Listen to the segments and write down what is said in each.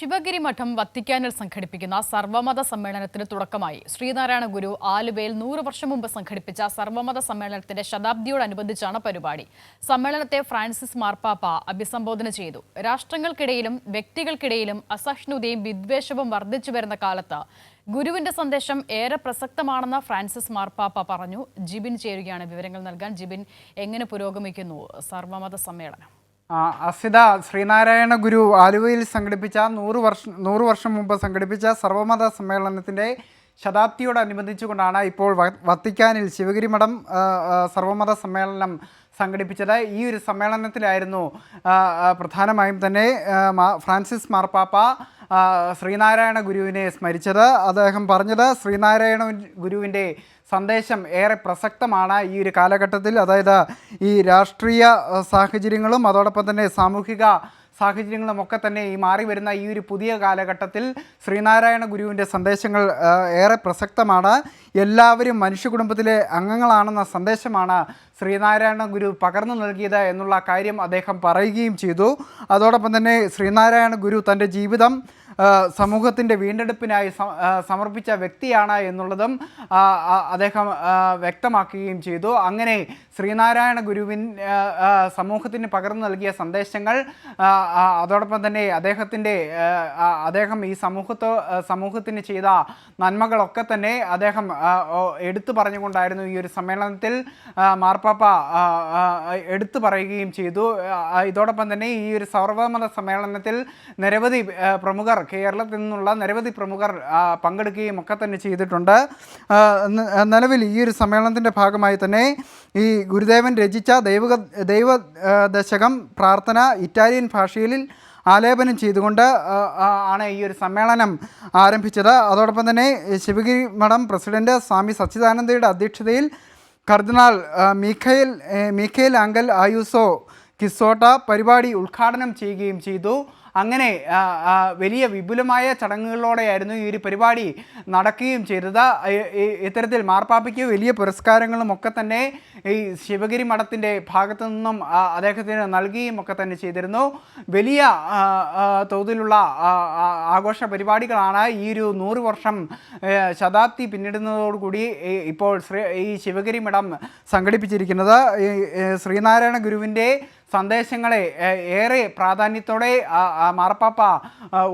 ശിവഗിരി മഠം വത്തിക്കാനിൽ സംഘടിപ്പിക്കുന്ന സർവമത സമ്മേളനത്തിന് തുടക്കമായി. ശ്രീനാരായണ ഗുരു ആലുവയിൽ നൂറ് വർഷം മുമ്പ് സംഘടിപ്പിച്ച സർവമത സമ്മേളനത്തിന്റെ ശതാബ്ദിയോടനുബന്ധിച്ചാണ് പരിപാടി. സമ്മേളനത്തെ ഫ്രാൻസിസ് മാർപ്പാപ്പ അഭിസംബോധന ചെയ്തു. രാഷ്ട്രങ്ങൾക്കിടയിലും വ്യക്തികൾക്കിടയിലും അസഹിഷ്ണുതയും വിദ്വേഷവും വർദ്ധിച്ചു വരുന്ന കാലത്ത് ഗുരുവിന്റെ സന്ദേശം ഏറെ പ്രസക്തമാണെന്ന് ഫ്രാൻസിസ് മാർപ്പാപ്പ പറഞ്ഞു. ജിബിൻ ചേരുകയാണ് വിവരങ്ങൾ നൽകാൻ. ജിബിൻ എങ്ങനെ പുരോഗമിക്കുന്നു സർവമത സമ്മേളനം? അസിത ശ്രീനാരായണ ഗുരു ആലുവയിൽ സംഘടിപ്പിച്ച നൂറ് വർഷം നൂറ് വർഷം മുമ്പ് സംഘടിപ്പിച്ച സർവമത സമ്മേളനത്തിന്റെ ശതാബ്ദിയോടനുബന്ധിച്ചുകൊണ്ടാണ് ഇപ്പോൾ വത്തിക്കാനിൽ ശിവഗിരി മഠം സർവമത സമ്മേളനം സംഘടിപ്പിച്ചത്. ഈ ഒരു സമ്മേളനത്തിലായിരുന്നു പ്രധാനമായും തന്നെ ഫ്രാൻസിസ് മാർപ്പാപ്പ ശ്രീനാരായണ ഗുരുവിനെ സ്മരിച്ചത്. അദ്ദേഹം പറഞ്ഞത് ശ്രീനാരായണ ഗുരുവിന്റെ സന്ദേശം ഏറെ പ്രസക്തമാണ് ഈ ഒരു കാലഘട്ടത്തിൽ. അതായത് ഈ രാഷ്ട്രീയ സാഹചര്യങ്ങളും അതോടൊപ്പം തന്നെ സാമൂഹിക സാഹചര്യങ്ങളും ഒക്കെ തന്നെ ഈ മാറി വരുന്ന ഈ ഒരു പുതിയ കാലഘട്ടത്തിൽ ശ്രീനാരായണ ഗുരുവിന്റെ സന്ദേശങ്ങൾ ഏറെ പ്രസക്തമാണ്. എല്ലാവരും മനുഷ്യ കുടുംബത്തിലെ അംഗങ്ങളാണെന്ന സന്ദേശമാണ് ശ്രീനാരായണ ഗുരു പകർന്നു നൽകിയത് എന്നുള്ള കാര്യം അദ്ദേഹം പറയുകയും ചെയ്തു. അതോടൊപ്പം തന്നെ ശ്രീനാരായണ ഗുരു തന്റെ ജീവിതം സമൂഹത്തിന്റെ വീണ്ടെടുപ്പിനായി സമർപ്പിച്ച വ്യക്തിയാണ് എന്നുള്ളതും അദ്ദേഹം വ്യക്തമാക്കുകയും ചെയ്തു. അങ്ങനെ ശ്രീനാരായണ ഗുരുവിൻ സമൂഹത്തിന് പകർന്നു നൽകിയ സന്ദേശങ്ങൾ അതോടൊപ്പം തന്നെ അദ്ദേഹത്തിന്റെ അദ്ദേഹം ഈ സമൂഹത്തോ സമൂഹത്തിന് ചെയ്ത നന്മകളൊക്കെ തന്നെ അദ്ദേഹം എടുത്തു പറഞ്ഞുകൊണ്ടായിരുന്നു ഈ ഒരു സമ്മേളനത്തിൽ മാർപ്പാപ്പ എടുത്തു പറയുകയും ചെയ്തു. ഇതോടൊപ്പം തന്നെ ഈ ഒരു സർവമത സമ്മേളനത്തിൽ നിരവധി പ്രമുഖർ കേരളത്തിൽ നിന്നുള്ള നിരവധി പ്രമുഖർ പങ്കെടുക്കുകയും ഒക്കെ തന്നെ ചെയ്തിട്ടുണ്ട്. നിലവിൽ ഈ ഒരു സമ്മേളനത്തിന്റെ ഭാഗമായി തന്നെ ഈ ഗുരുദേവൻ രചിച്ച ദൈവ ദൈവ ദശകം പ്രാർത്ഥന ഇറ്റാലിയൻ ഭാഷയിൽ ആലേപനം ചെയ്തുകൊണ്ട് ആണ് ഈ ഒരു സമ്മേളനം ആരംഭിച്ചത്. അതോടൊപ്പം തന്നെ ശിവഗിരി മഠം പ്രസിഡന്റ് സ്വാമി സച്ചിദാനന്ദയുടെ അധ്യക്ഷതയിൽ കർദിനാൾ മീഖയിൽ മീഖയേൽ അങ്കൽ ആയുസോ കിസോട്ട പരിപാടി ഉദ്ഘാടനം ചെയ്യുകയും ചെയ്തു. അങ്ങനെ വലിയ വിപുലമായ ചടങ്ങുകളോടെയായിരുന്നു ഈ ഒരു പരിപാടി നടക്കുകയും ചെയ്തത്. ഇത്തരത്തിൽ മാർപ്പാപ്പയ്ക്ക് വലിയ പുരസ്കാരങ്ങളും ഒക്കെ തന്നെ ഈ ശിവഗിരി മഠത്തിന്റെ ഭാഗത്തു നിന്നും അദ്ദേഹത്തിന് നൽകുകയും ഒക്കെ തന്നെ ചെയ്തിരുന്നു. വലിയ തോതിലുള്ള ആഘോഷ പരിപാടികളാണ് ഈ ഒരു നൂറ് വർഷം ശതാബ്ദി പിന്നിടുന്നതോടുകൂടി ഇപ്പോൾ ശ്രീ ഈ ശിവഗിരി മഠം സംഘടിപ്പിച്ചിരിക്കുന്നത്. ശ്രീനാരായണ ഗുരുവിന്റെ സന്ദേശങ്ങളെ ഏറെ പ്രാധാന്യത്തോടെ മാർപ്പാപ്പ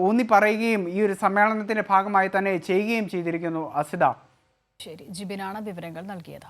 ഊന്നി പറയുകയും ഈ ഒരു സമ്മേളനത്തിന്റെ ഭാഗമായി തന്നെ ചെയ്യുകയും ചെയ്തിരിക്കുന്നു. അസിത. ശരി ജിബിനാണ് വിവരങ്ങൾ നൽകിയത്.